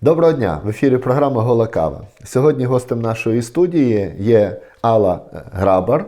Доброго дня! В ефірі програма Гола Кава. Сьогодні гостем нашої студії є Алла Грабар,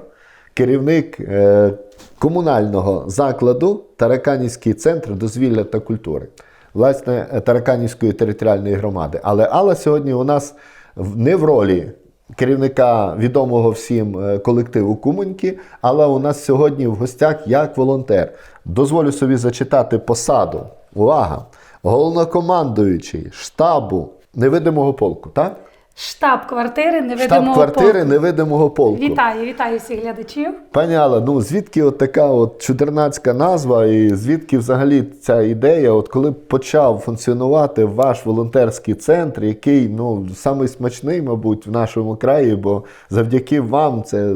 керівник е, комунального закладу Тараканівський центр дозвілля та культури, власне, е, Тараканівської територіальної громади. Але Алла сьогодні у нас не в ролі керівника відомого всім е, колективу Кумоньки, але у нас сьогодні в гостях як волонтер. Дозволю собі зачитати посаду. Увага! Головнокомандуючий штабу невидимого полку, так? Штаб-квартири невидимого Штаб-квартири полку. невидимого полку. Вітаю, вітаю всіх глядачів. Пані Алла, ну звідки от така от чудернацька назва, і звідки взагалі ця ідея, от коли почав функціонувати ваш волонтерський центр, який ну самий смачний, мабуть, в нашому краї, бо завдяки вам це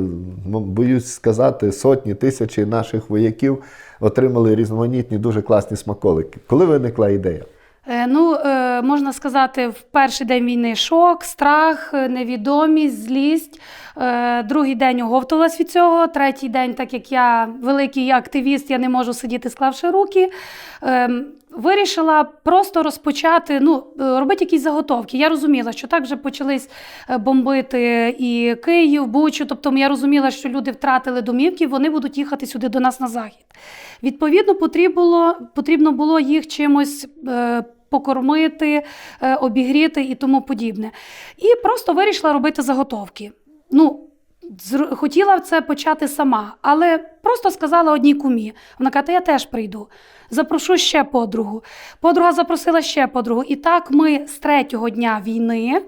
боюсь сказати, сотні тисячі наших вояків отримали різноманітні дуже класні смаколики. Коли виникла ідея? Е, Ну, е, можна сказати, в перший день війни шок, страх, е, невідомість, злість. Другий день оговтувалась від цього. Третій день, так як я великий активіст, я не можу сидіти, склавши руки. Ем, Вирішила просто розпочати, ну, робити якісь заготовки. Я розуміла, що так вже почались бомбити і Київ, Бучу. Тобто я розуміла, що люди втратили домівки, вони будуть їхати сюди до нас на захід. Відповідно, потрібно потрібно було їх чимось. Е, Покормити, е, обігріти і тому подібне. І просто вирішила робити заготовки. Ну, хотіла це почати сама, але просто сказала одній кумі. Вона каже, «Та я теж прийду. Запрошу ще подругу. Подруга запросила ще подругу. І так ми з третього дня війни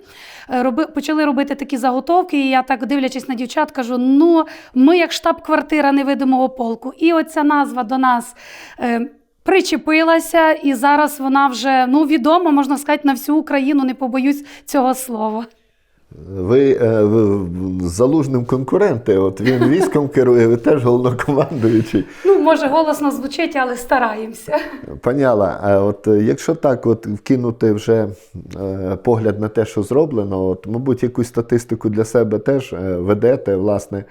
е, роби, почали робити такі заготовки. І я так дивлячись на дівчат, кажу: ну, ми як штаб-квартира невидимого полку. І оця назва до нас. Е, Причепилася, і зараз вона вже ну відома, можна сказати, на всю Україну. Не побоюсь цього слова. Ви е, з залужним конкуренти. От він військом керує, ви теж головнокомандуючий. Ну, може, голосно звучить, але стараємося. Поняла. А от е, якщо так от вкинути вже е, погляд на те, що зроблено, от, мабуть, якусь статистику для себе теж е, ведете, власне.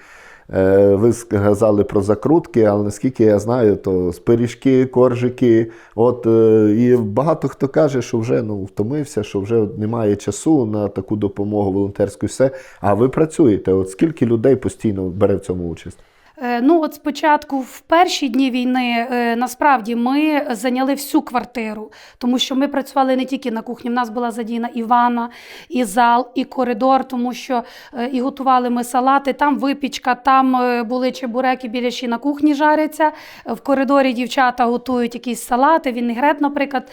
Е, Ви сказали про закрутки, але наскільки я знаю, то з пиріжки, коржики. От, е, і багато хто каже, що вже ну, втомився, що вже немає часу на таку допомогу волонтерську, все. А ви працюєте? От скільки людей постійно бере в цьому участь? Е, Ну, от спочатку, в перші дні війни, е, насправді ми зайняли всю квартиру, тому що ми працювали не тільки на кухні. В нас була задіяна і ванна, і зал, і коридор, тому що е, і готували ми салати. Там випічка, там були чебуреки, біляші на кухні жаряться. В коридорі дівчата готують якісь салати, вінегрет, наприклад,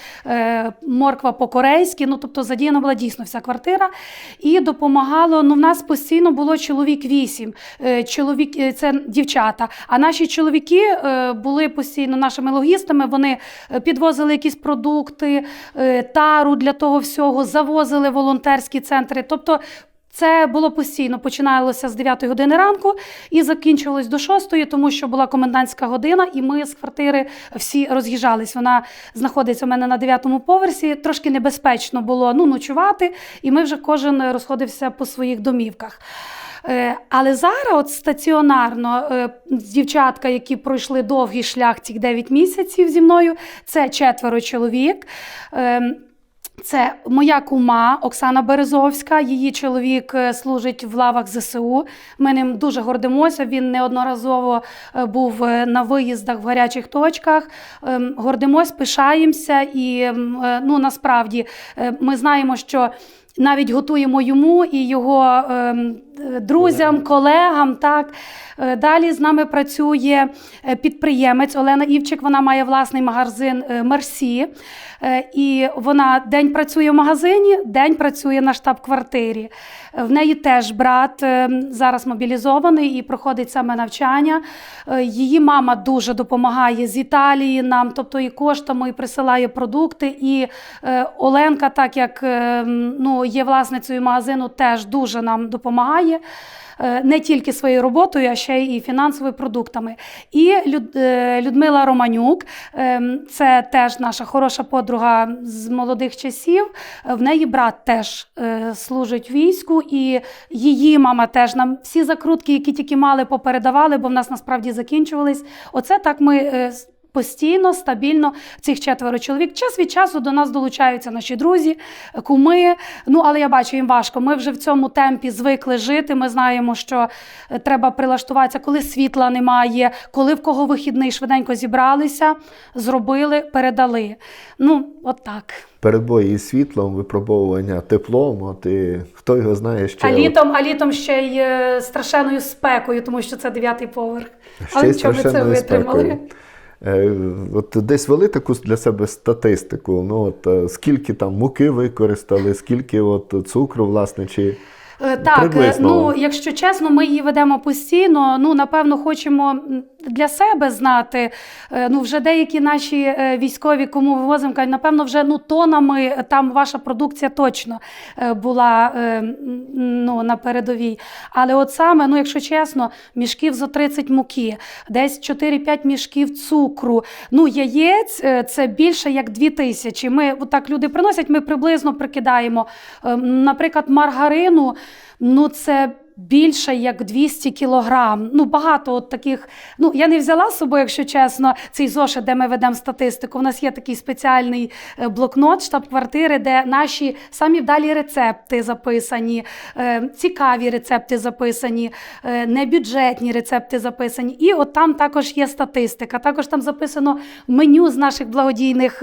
морква по-корейськи. Ну, тобто задіяна була дійсно вся квартира. І допомагало. Ну, в нас постійно було чоловік вісім. Чоловік це дівчата. А наші чоловіки е, були постійно нашими логістами. Вони е, підвозили якісь продукти, е, тару для того всього, завозили волонтерські центри. Тобто. Це було постійно. Починалося з 9 години ранку і закінчувалось до 6, тому що була комендантська година, і ми з квартири всі роз'їжджались. Вона знаходиться у мене на 9-му поверсі. Трошки небезпечно було ну, ночувати, і ми вже кожен розходився по своїх домівках. Е, Але зараз, от стаціонарно, е, дівчатка, які пройшли довгий шлях цих 9 місяців зі мною, це четверо чоловік. Ем, Це моя кума Оксана Березовська. Її чоловік е, служить в лавах ЗСУ. Ми ним дуже гордимося. Він неодноразово був на виїздах в гарячих точках. Ем, Гордимось, пишаємося, і ем, ну насправді ми знаємо, що. Навіть готуємо йому і його друзям, колегам. Так Е, далі з нами працює е, підприємець Олена Івчик. Вона має власний магазин е, Мерсі. Е, І вона день працює в магазині, день працює на штаб-квартирі. Е, В неї теж брат е, зараз мобілізований і проходить саме навчання. Е, Її мама дуже допомагає з Італії нам, тобто і коштами, і присилає продукти. І е, Оленка, так як е, ну, є власницею магазину, теж дуже нам допомагає. Е, Не тільки своєю роботою, а ще й фінансовими продуктами. І е, Людмила Романюк, ем, це теж наша хороша подруга з молодих часів. Е, В неї брат теж е, служить війську, і її мама теж нам всі закрутки, які тільки мали, попередавали, бо в нас насправді закінчувались. Оце так ми. Постійно, стабільно цих четверо чоловік. Час від часу до нас долучаються наші друзі, куми. Ну, але я бачу, їм важко. Ми вже в цьому темпі звикли жити. Ми знаємо, що е, треба прилаштуватися, коли світла немає, коли в кого вихідний швиденько зібралися, зробили, передали. Ну, от так. Перебої із світлом, випробовування теплом, от і хто його знає ще. А от- літом, а літом ще й е, страшенною спекою, тому що це дев'ятий поверх. Ще Але нічого, ми це витримали. спекою. Е, От десь вели таку для себе статистику. Ну от е, скільки там муки використали, скільки от цукру, власне, чи Е, Так, Приблизно. ну якщо чесно, ми її ведемо постійно. Ну напевно, хочемо для себе знати. Е, Ну, вже деякі наші е, військові, кому вивозимо, кажуть, напевно, вже ну тонами там ваша продукція точно е, була е, ну, на передовій. Але от саме, ну якщо чесно, мішків за 30 муки, десь 4-5 мішків цукру. Ну, яєць е, це більше як 2 тисячі. Ми отак люди приносять, ми приблизно прикидаємо. Е, Наприклад, маргарину, ну це. Більше як 200 кілограм. Ну, багато от таких. Ну, я не взяла з собою, якщо чесно, цей зошит, де ми ведемо статистику. У нас є такий спеціальний е, блокнот штаб-квартири, де наші самі вдалі рецепти записані, е, цікаві рецепти записані, е, небюджетні рецепти записані. І от там також є статистика. Також там записано меню з наших благодійних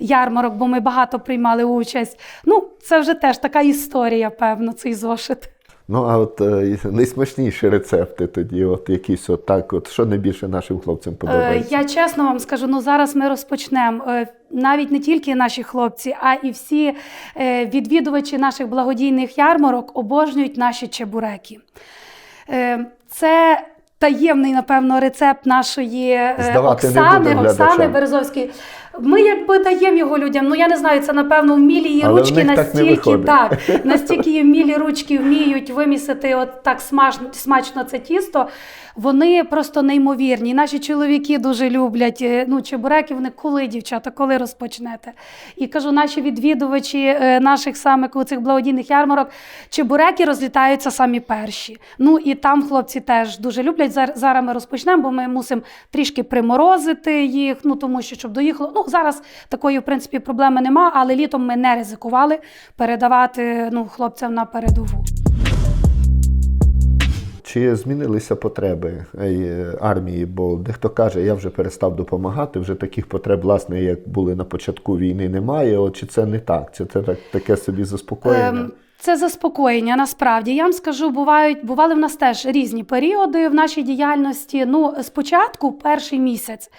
ярмарок, бо ми багато приймали участь. Ну, це вже теж така історія, певно, цей зошит. Ну а от е, найсмачніші рецепти тоді, от якісь от так, от що найбільше нашим хлопцям Е, подобається? Я чесно вам скажу, ну зараз ми розпочнемо. Е, Навіть не тільки наші хлопці, а і всі е, відвідувачі наших благодійних ярмарок обожнюють наші чебуреки. Е, Це таємний, напевно, рецепт нашої Здавати Оксани, Оксани. Березовської. Ми якби даємо його людям. Ну я не знаю, це напевно вмілі її Але в ручки них так не настільки виходить. так, настільки її вмілі ручки вміють вимісити от так смачно, смачно це тісто. Вони просто неймовірні. І Наші чоловіки дуже люблять. е, Ну, чебуреки, вони коли, дівчата, коли розпочнете. І кажу, наші відвідувачі е, наших саме цих благодійних ярмарок, чебуреки розлітаються самі перші. Ну і там хлопці теж дуже люблять. Зар- Зараз ми розпочнемо, бо ми мусимо трішки приморозити їх, ну тому що щоб доїхало. Ну зараз такої в принципі проблеми нема, але літом ми не ризикували передавати ну, хлопцям на передову. Чи змінилися потреби е, армії? Бо дехто каже, я вже перестав допомагати, вже таких потреб, власне, як були на початку війни, немає. От чи це не так? Чи це так, таке собі заспокоєння? Ем, Це заспокоєння. Насправді я вам скажу, бувають бували в нас теж різні періоди в нашій діяльності. Ну, спочатку, перший місяць,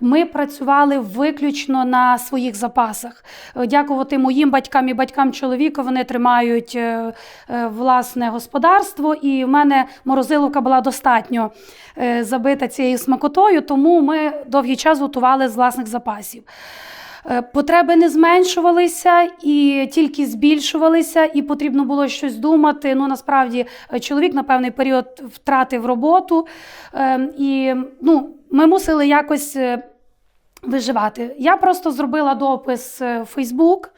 ми працювали виключно на своїх запасах. Дякувати моїм батькам і батькам чоловіка. Вони тримають е, е, власне господарство, і в мене морозиловка була достатньо е, забита цією смакотою, тому ми довгий час готували з власних запасів. Е, Потреби не зменшувалися і тільки збільшувалися, і потрібно було щось думати. Ну насправді е, чоловік на певний період втратив роботу, е, і ну, ми мусили якось е, виживати. Я просто зробила допис в Фейсбук.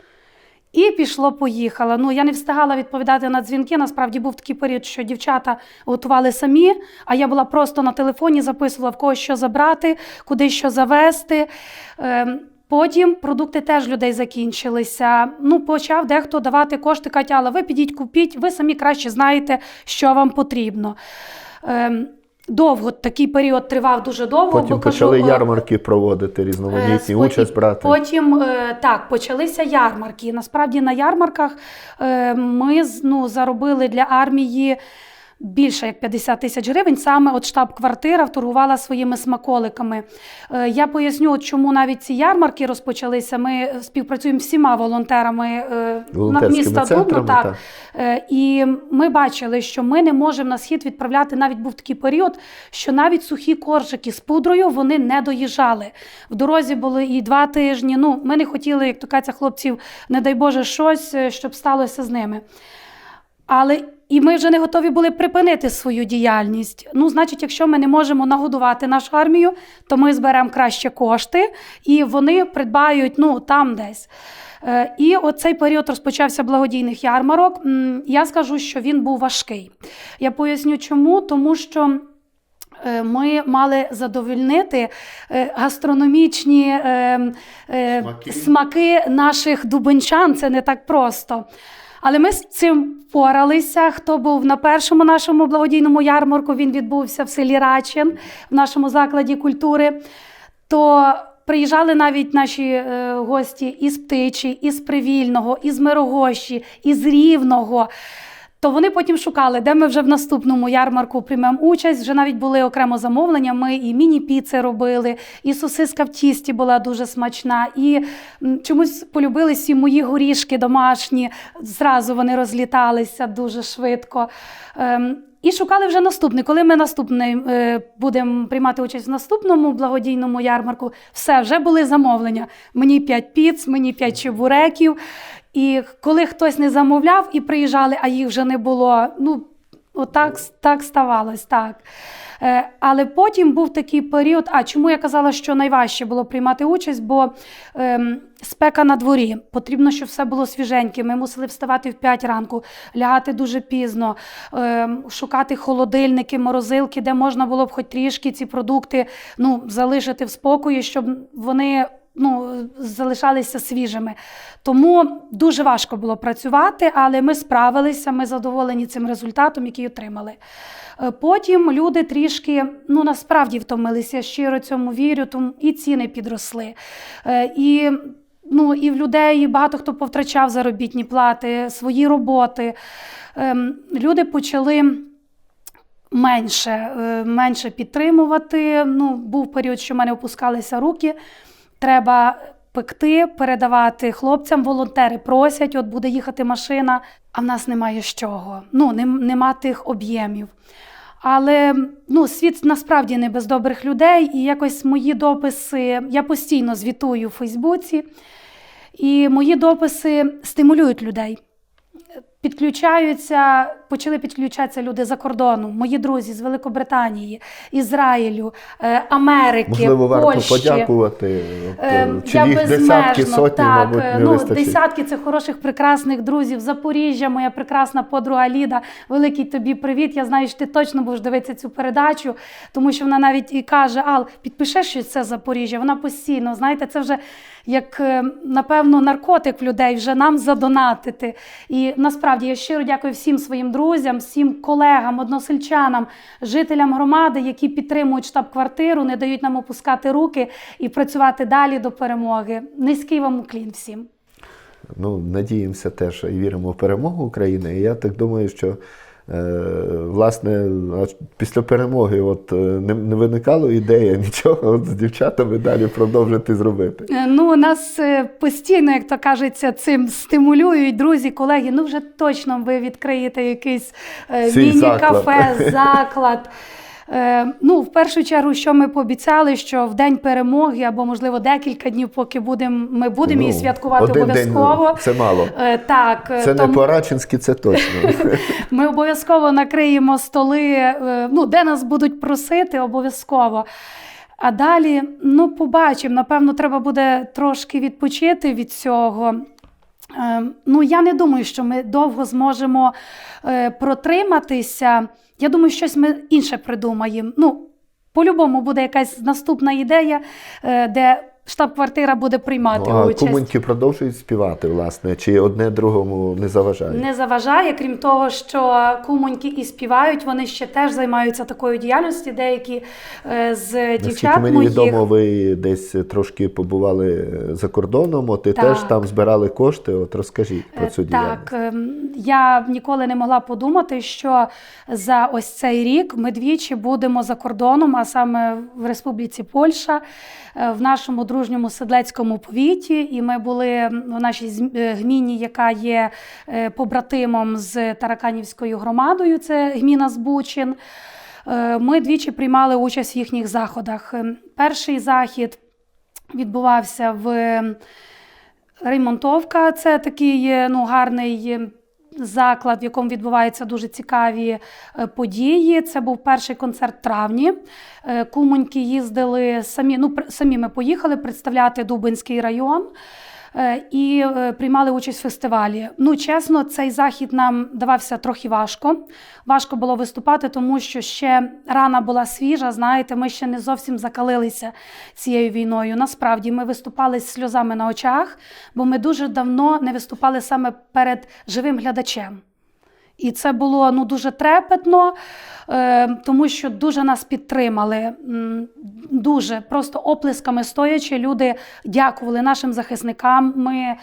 І пішло, поїхала. Ну я не встигала відповідати на дзвінки. Насправді був такий період, що дівчата готували самі, а я була просто на телефоні, записувала в когось що забрати, куди що завести. Потім продукти теж людей закінчилися. Ну, почав дехто давати кошти. Катя, але ви підіть, купіть, ви самі краще знаєте, що вам потрібно. Ем, Довго такий період тривав дуже довго. Потім бо, почали е, ярмарки проводити, різноманітні, Е, участь брати. Потім е, так почалися ярмарки. Насправді на ярмарках е, ми ну, заробили для армії. Більше як 50 тисяч гривень. Саме от штаб-квартира вторгувала своїми смаколиками. Е, Я поясню, от чому навіть ці ярмарки розпочалися. Ми співпрацюємо з всіма волонтерами е, міста Дубно. Так. так. Е, І ми бачили, що ми не можемо на схід відправляти. Навіть був такий період, що навіть сухі коржики з пудрою вони не доїжджали. В дорозі були і два тижні. Ну, ми не хотіли, як то кажеться, хлопців, не дай Боже, щось, е, щоб сталося з ними. Але і ми вже не готові були припинити свою діяльність. Ну, значить, якщо ми не можемо нагодувати нашу армію, то ми зберемо краще кошти і вони придбають ну, там десь. Е, І оцей період розпочався благодійних ярмарок. Я скажу, що він був важкий. Я поясню чому, тому що. е, ми мали задовольнити е, гастрономічні е, е, Смаки. смаки наших дубенчан. Це не так просто. Але ми з цим впоралися. Хто був на першому нашому благодійному ярмарку, він відбувся в селі Рачин, в нашому закладі культури. То приїжджали навіть наші е, гості із Птичі, із Привільного, із Мирогощі, із Рівного. То вони потім шукали, де ми вже в наступному ярмарку приймемо участь. Вже навіть були окремо замовлення. Ми і міні-піци робили, і сосиска в тісті була дуже смачна. І чомусь полюбилися мої горішки домашні. Зразу вони розліталися дуже швидко. Ем, і шукали вже наступний. Коли ми наступний е, будемо приймати участь в наступному благодійному ярмарку, все вже були замовлення. Мені 5 піц, мені 5 чебуреків. І коли хтось не замовляв і приїжджали, а їх вже не було, ну отак так ставалось, так. Е, Але потім був такий період. А чому я казала, що найважче було приймати участь? Бо ем, спека на дворі. Потрібно, щоб все було свіженьке. Ми мусили вставати в 5 ранку, лягати дуже пізно, ем, шукати холодильники, морозилки, де можна було б хоч трішки ці продукти ну, залишити в спокої, щоб вони ну, залишалися свіжими. Тому дуже важко було працювати, але ми справилися, ми задоволені цим результатом, який отримали. Е, Потім люди трішки ну, насправді втомилися, щиро цьому вірю, тому і ціни підросли. Е, І, ну, і в людей багато хто повтрачав заробітні плати, свої роботи. Ем, Люди почали менше, е, менше підтримувати. Ну, був період, що в мене опускалися руки. Треба пекти, передавати хлопцям. Волонтери просять, от буде їхати машина, а в нас немає з чого. Ну, нем- нема тих об'ємів. Але ну, світ насправді не без добрих людей, і якось мої дописи я постійно звітую у Фейсбуці, і мої дописи стимулюють людей. Підключаються, почали підключатися люди за кордону, мої друзі з Великобританії, Ізраїлю, е, Америки, Можливо, варто Польщі. подякувати. От, Е, Чи я їх десятки, сотні, так, мабуть, е, не ну, вистачить. десятки це хороших, прекрасних друзів. Запоріжжя, моя прекрасна подруга Ліда. Великий тобі привіт. Я знаю, що ти точно будеш дивитися цю передачу, тому що вона навіть і каже: Ал, підпишеш, що це Запоріжжя. Вона постійно, знаєте, це вже як е, напевно наркотик в людей, вже нам задонатити. І насправді я щиро дякую всім своїм друзям, всім колегам, односельчанам, жителям громади, які підтримують штаб-квартиру, не дають нам опускати руки і працювати далі до перемоги. Низький вам уклін всім. Ну, надіємося теж і віримо в перемогу України. І я так думаю, що власне після перемоги от, е, не, не виникало ідея нічого от, з дівчатами далі продовжити зробити. Е, Ну, нас е, постійно, як то кажеться, цим стимулюють друзі, колеги. Ну, вже точно ви відкриєте якийсь е, міні-кафе, заклад. Е, ну, в першу чергу, що ми пообіцяли, що в день перемоги або, можливо, декілька днів, поки будемо, ми будемо її Ну, святкувати один обов'язково. Це мало. Е, так, е, Це не тому- по-рачинськи, це точно. ми обов'язково накриємо столи, ну, де нас будуть просити, обов'язково. А далі, ну, побачимо. Напевно, треба буде трошки відпочити від цього. Ну, я не думаю, що ми довго зможемо протриматися. Я думаю, щось ми інше придумаємо. Ну, по-любому буде якась наступна ідея, е, де штаб-квартира буде приймати Ну, а участь. кумоньки продовжують співати, власне, чи одне другому не заважає? Не заважає, крім того, що кумоньки і співають, вони ще теж займаються такою діяльністю. Деякі е, з Наскільки дівчат мені моїх. відомо, ви десь трошки побували за кордоном, от і Так. теж там збирали кошти. От розкажіть про Е, цю діяльність. Так, ем, я ніколи не могла подумати, що за ось цей рік ми двічі будемо за кордоном, а саме в Республіці Польща, е, в нашому дружньому седлецькому повіті. І ми були в нашій е, гміні, яка є е, побратимом з Тараканівською громадою, це гміна Збучин. Е, Ми двічі приймали участь в їхніх заходах. Перший захід відбувався в Ремонтовка це такий ну, гарний заклад, в якому відбуваються дуже цікаві е, події. Це був перший концерт в травні. Е, Кумоньки їздили самі. Ну, самі ми поїхали представляти Дубинський район. Е, і е, приймали участь в фестивалі. Ну, чесно, цей захід нам давався трохи важко. Важко було виступати, тому що ще рана була свіжа. Знаєте, ми ще не зовсім закалилися цією війною. Насправді ми виступали з сльозами на очах, бо ми дуже давно не виступали саме перед живим глядачем. І це було ну дуже трепетно, е, тому що дуже нас підтримали. Дуже просто оплесками стоячи, люди дякували нашим захисникам. Ми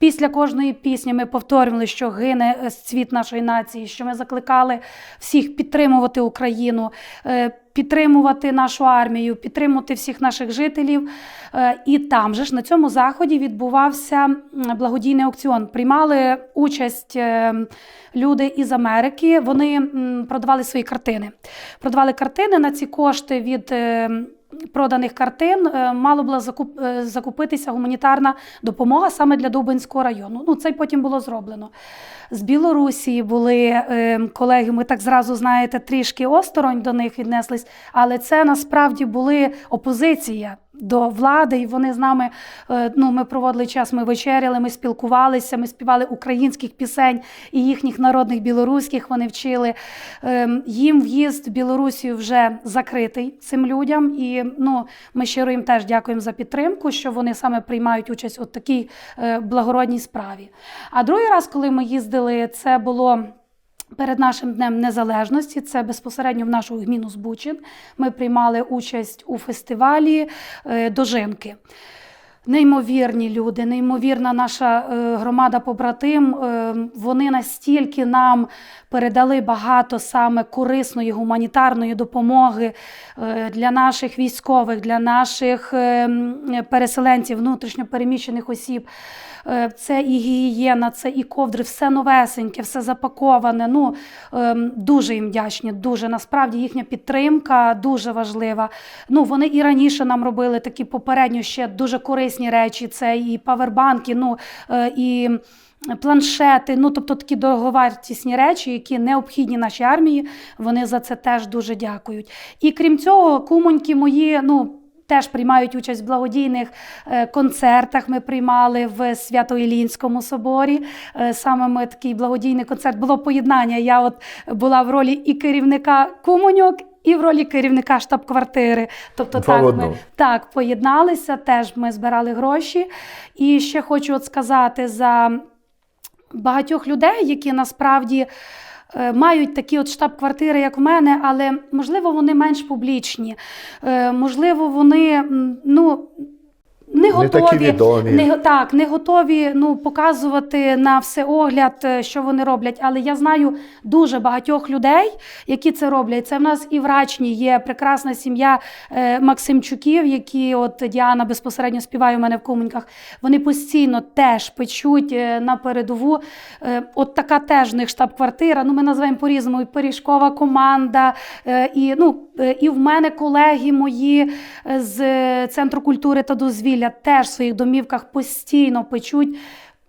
після кожної пісні ми повторювали, що гине е, цвіт нашої нації, що ми закликали всіх підтримувати Україну, е, підтримувати нашу армію, підтримувати всіх наших жителів. Е, І там же ж на цьому заході відбувався благодійний аукціон. Приймали участь е, люди із Америки. Вони продавали свої картини. Продавали картини на ці кошти від. Проданих картин е, мало була закуп, е, закупитися гуманітарна допомога саме для Дубинського району. Ну, це потім було зроблено. З Білорусі були е, колеги, ми так зразу знаєте, трішки осторонь до них віднеслись, але це насправді були опозиція до влади, і вони з нами е, ну, ми проводили час, ми вечеряли, ми спілкувалися, ми співали українських пісень і їхніх народних білоруських вони вчили. Ем, Їм в'їзд в Білорусію вже закритий цим людям. І ну, ми щиро їм теж дякуємо за підтримку, що вони саме приймають участь у такій е, благородній справі. А другий раз, коли ми їздили, це було. Перед нашим днем незалежності, це безпосередньо в нашу гміну Збучин. Ми приймали участь у фестивалі е, Дожинки. Неймовірні люди, неймовірна наша е, громада побратим. Е, вони настільки нам передали багато саме корисної гуманітарної допомоги для наших військових, для наших е, м, переселенців, внутрішньопереміщених осіб. Е, Це і гігієна, це і ковдри, все новесеньке, все запаковане. Ну ем, дуже їм вдячні. Дуже насправді їхня підтримка дуже важлива. Ну вони і раніше нам робили такі попередньо ще дуже корисні речі. Це і павербанки, ну е, і. Планшети, ну тобто такі дороговартісні речі, які необхідні нашій армії, вони за це теж дуже дякують. І крім цього, кумоньки мої, ну теж приймають участь в благодійних е, концертах. Ми приймали в Свято-Ілінському соборі. Е, Саме ми такий благодійний концерт було поєднання. Я от була в ролі і керівника кумоньок. І в ролі керівника штаб-квартири. Тобто Два так, ми так поєдналися, теж ми збирали гроші. І ще хочу от сказати за багатьох людей, які насправді мають такі от штаб-квартири, як в мене, але можливо вони менш публічні. Е, Можливо, вони ну. Не Не готові, такі відомі. Не, так, не готові ну, показувати на все огляд, е, що вони роблять. Але я знаю дуже багатьох людей, які це роблять. Це в нас і в Рачні є прекрасна сім'я е, Максимчуків, які от Діана безпосередньо співає у мене в Куменьках. Вони постійно теж печуть е, на передову. Е, от така теж в них штаб-квартира. Ну, ми називаємо по-різному і пиріжкова команда. е, і, ну, е, і в мене колеги мої е, з е, центру культури та дозвілля теж в своїх домівках постійно печуть.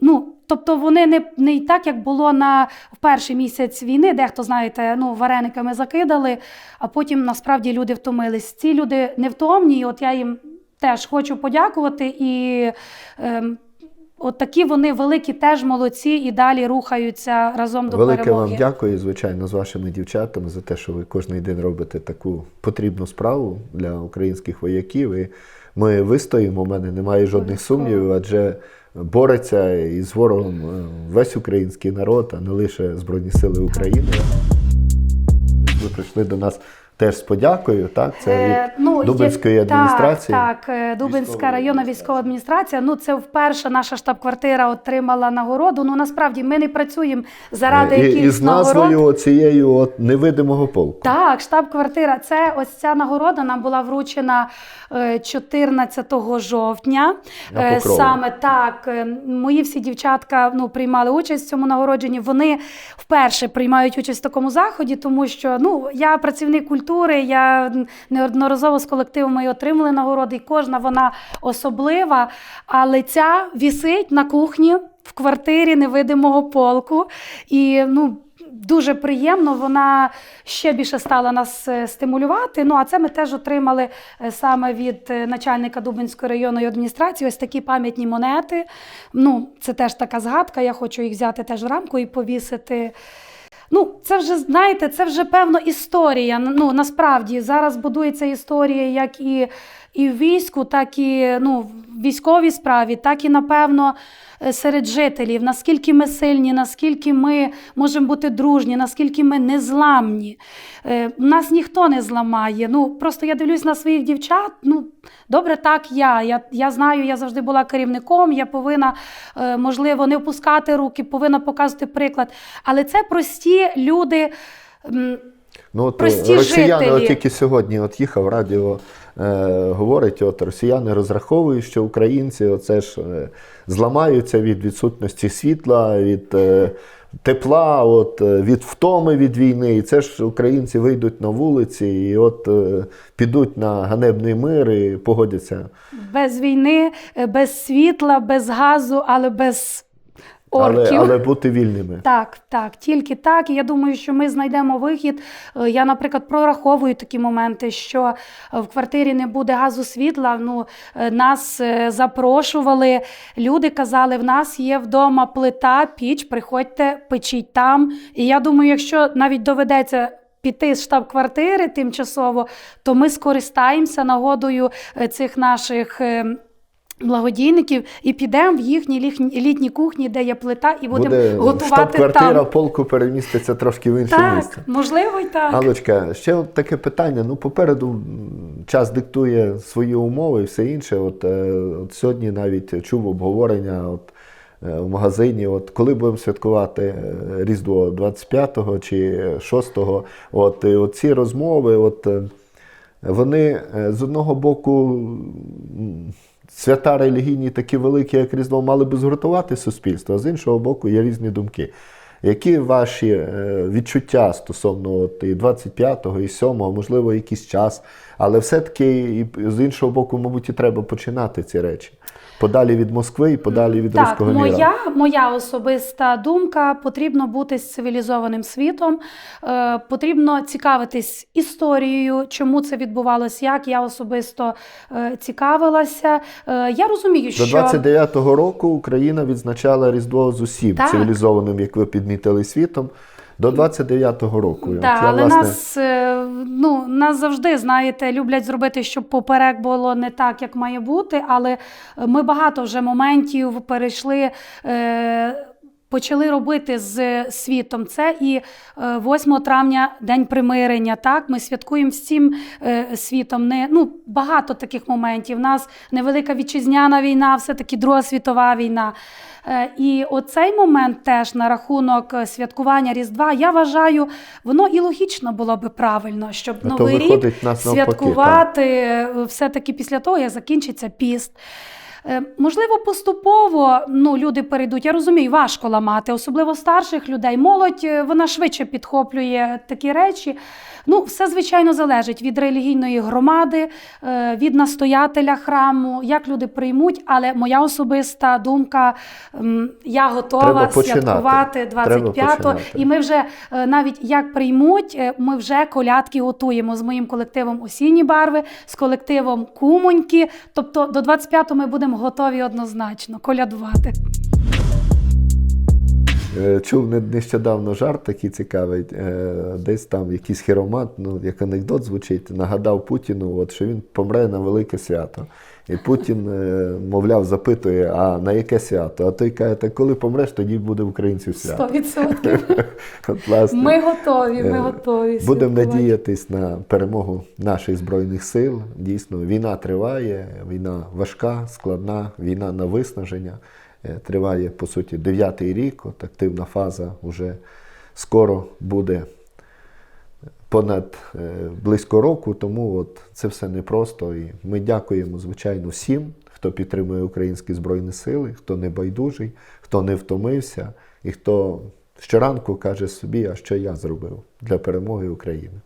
Ну, тобто вони не, не так, як було на в перший місяць війни, дехто, знаєте, ну, варениками закидали, а потім насправді люди втомились. Ці люди невтомні, і от я їм теж хочу подякувати. І ем, от такі вони великі, теж молодці і далі рухаються разом до Велике перемоги. вам дякую, звичайно, з вашими дівчатами за те, що ви кожен день робите таку потрібну справу для українських вояків. І ми вистоїмо, у мене немає жодних сумнівів, адже бореться із ворогом е, весь український народ, а не лише Збройні Сили України. Ви прийшли до нас теж з подякою, так? Це Е, від ну, Дубинської є- адміністрації. Так, так е, Дубинська Військової районна військова адміністрація. Ну, це вперше наша штаб-квартира отримала нагороду. Ну, насправді ми не працюємо заради Е, і, якихось і з нагород. назвою цією от невидимого полку. Так, штаб-квартира. Це ось ця нагорода нам була вручена е, 14 жовтня. На Саме так. Мої всі дівчатка ну, приймали участь в цьому нагородженні. Вони вперше приймають участь в такому заході, тому що ну, я працівник культури, я неодноразово з колективами і отримали нагороди, і кожна вона особлива. Але ця вісить на кухні в квартирі невидимого полку. І ну, дуже приємно. Вона ще більше стала нас е, стимулювати. Ну а це ми теж отримали е, саме від е, начальника Дубинської районної адміністрації. Ось такі пам'ятні монети. Ну, це теж така згадка. Я хочу їх взяти теж в рамку і повісити. Ну, це вже знаєте, це вже певно історія. Ну насправді зараз будується історія як і, і в війську, так і ну, в військовій справі, так і напевно е, серед жителів. Наскільки ми сильні, наскільки ми можемо бути дружні, наскільки ми незламні. Е, нас ніхто не зламає. Ну просто я дивлюсь на своїх дівчат. Ну добре, так я. Я, я знаю, я завжди була керівником. Я повинна, е, можливо, не опускати руки, повинна показувати приклад. Але це прості люди. Ну, от, Прості росіяни, жителі. от тільки сьогодні от їхав радіо, говорить, от росіяни розраховують, що українці оце ж е, зламаються від відсутності світла, від е, тепла, от, е, від втоми від війни. І це ж українці вийдуть на вулиці і от е, підуть на ганебний мир і погодяться. Без війни, е, без світла, без газу, але без орків. Але, але бути вільними. Так, так, тільки так. І я думаю, що ми знайдемо вихід. Е, Я, наприклад, прораховую такі моменти, що е, в квартирі не буде газу світла. Ну, е, нас запрошували. Люди казали, в нас є вдома плита, піч, приходьте, печіть там. І я думаю, якщо навіть доведеться. Піти з штаб-квартири тимчасово, то ми скористаємося нагодою цих наших е, благодійників і підемо в їхні літні, кухні, де є плита, і будемо Буде готувати штаб-квартира полку переміститься трошки в інше місце. Так, можливо, і так. Алочка, ще от таке питання. Ну, попереду час диктує свої умови і все інше. От, е, от сьогодні навіть чув обговорення от, е, в магазині, от, коли будемо святкувати е, Різдво 25-го чи 6-го. От, от ці розмови, от, вони з одного боку. Свята релігійні такі великі, як Різдво, мали би згуртувати суспільство, а з іншого боку, є різні думки. Які ваші е, відчуття стосовно от, і 25-го, і 7-го, можливо, якийсь час, але все-таки з іншого боку, мабуть, і треба починати ці речі. Подалі від Москви і подалі від Так, руського міра. моя, моя особиста думка: потрібно бути з цивілізованим світом, е, потрібно цікавитись історією, чому це відбувалось, як я особисто е, цікавилася. Е, я розумію, До що 29-го року Україна відзначала Різдво з усім Так. цивілізованим, як ви підмітили світом. До 29-го року. Да, я, але власне, нас, е, ну, нас завжди, знаєте, люблять зробити, щоб поперек було не так, як має бути. Але е, ми багато вже моментів перейшли. Е, Почали робити з світом це і е, 8 травня День примирення. Так, ми святкуємо цим е, світом. Не ну багато таких моментів. У нас невелика вітчизняна війна, все таки Друга світова війна. Е, І оцей момент теж на рахунок е, святкування Різдва, я вважаю, воно і логічно було би правильно, щоб А новий рік святкувати е, все-таки після того, як закінчиться піст. Е, Можливо, поступово ну, люди перейдуть. Я розумію, важко ламати, особливо старших людей. Молодь е, вона швидше підхоплює такі речі. Ну, все звичайно залежить від релігійної громади, е, від настоятеля храму, як люди приймуть. Але моя особиста думка, я готова Треба святкувати Треба 25-го. І ми вже навіть як приймуть, ми вже колядки готуємо з моїм колективом осінні барви, з колективом Кумоньки. Тобто до 25-го ми будемо готові однозначно колядувати. Е, Чув нещодавно жарт такий цікавий. е, Десь там якийсь хіромат, ну як анекдот звучить, нагадав Путіну, от, що він помре на велике свято. І Путін, е, мовляв, запитує, а на яке свято? А той каже, так коли помреш, тоді буде українців свято. 100%. От, власне, Ми готові, ми Е, готові. Будемо надіятись на перемогу наших збройних сил. Дійсно, війна триває, війна важка, складна, війна на виснаження. Е, Триває, по суті, дев'ятий рік. От активна фаза вже скоро буде понад е, близько року. Тому от це все непросто. І ми дякуємо, звичайно, всім, хто підтримує українські збройні сили, хто не байдужий, хто не втомився і хто щоранку каже собі, а що я зробив для перемоги України.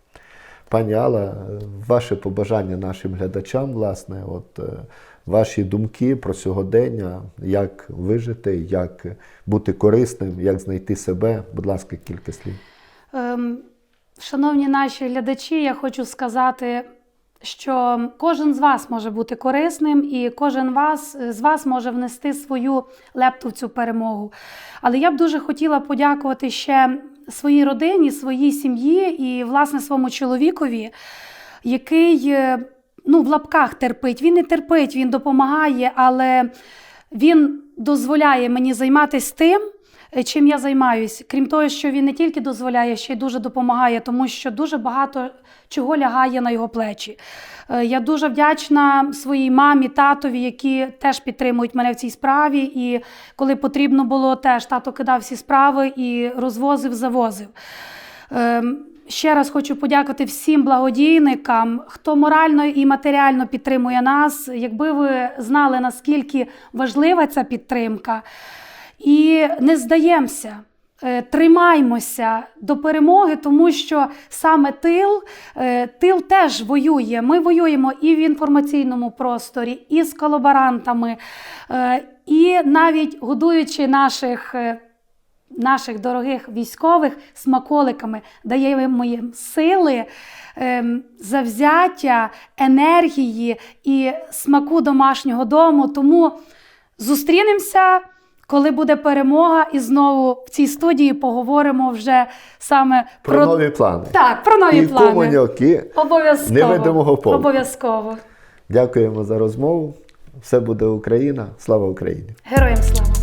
Пані Алла, е, ваше побажання нашим глядачам, власне, от е, ваші думки про сьогодення, як вижити, як бути корисним, як знайти себе. Будь ласка, кілька слів. Ем, Шановні наші глядачі, я хочу сказати, що кожен з вас може бути корисним, і кожен вас, з вас може внести свою лепту в цю перемогу. Але я б дуже хотіла подякувати ще своїй родині, своїй сім'ї і, власне, своєму чоловікові, який е, ну, в лапках терпить. Він не терпить, він допомагає, але він дозволяє мені займатися тим, чим я займаюсь. Крім того, що він не тільки дозволяє, ще й дуже допомагає, тому що дуже багато чого лягає на його плечі. Е, Я дуже вдячна своїй мамі, татові, які теж підтримують мене в цій справі. І коли потрібно було, теж тато кидав всі справи і розвозив, завозив. Ем, Ще раз хочу подякувати всім благодійникам, хто морально і матеріально підтримує нас. Якби ви знали, наскільки важлива ця підтримка, і не здаємося. е, Тримаймося до перемоги, тому що саме тил, е, тил теж воює. Ми воюємо і в інформаційному просторі, і з колаборантами, е, і навіть годуючи наших наших дорогих військових смаколиками, даємо їм сили, ем, завзяття, енергії і смаку домашнього дому. Тому зустрінемося, коли буде перемога, і знову в цій студії поговоримо вже саме Про, нові плани. Так, про нові і плани. комуньоки. Обов'язково. невидимого полку. Обов'язково. Дякуємо за розмову. Все буде Україна. Слава Україні! Героям слава!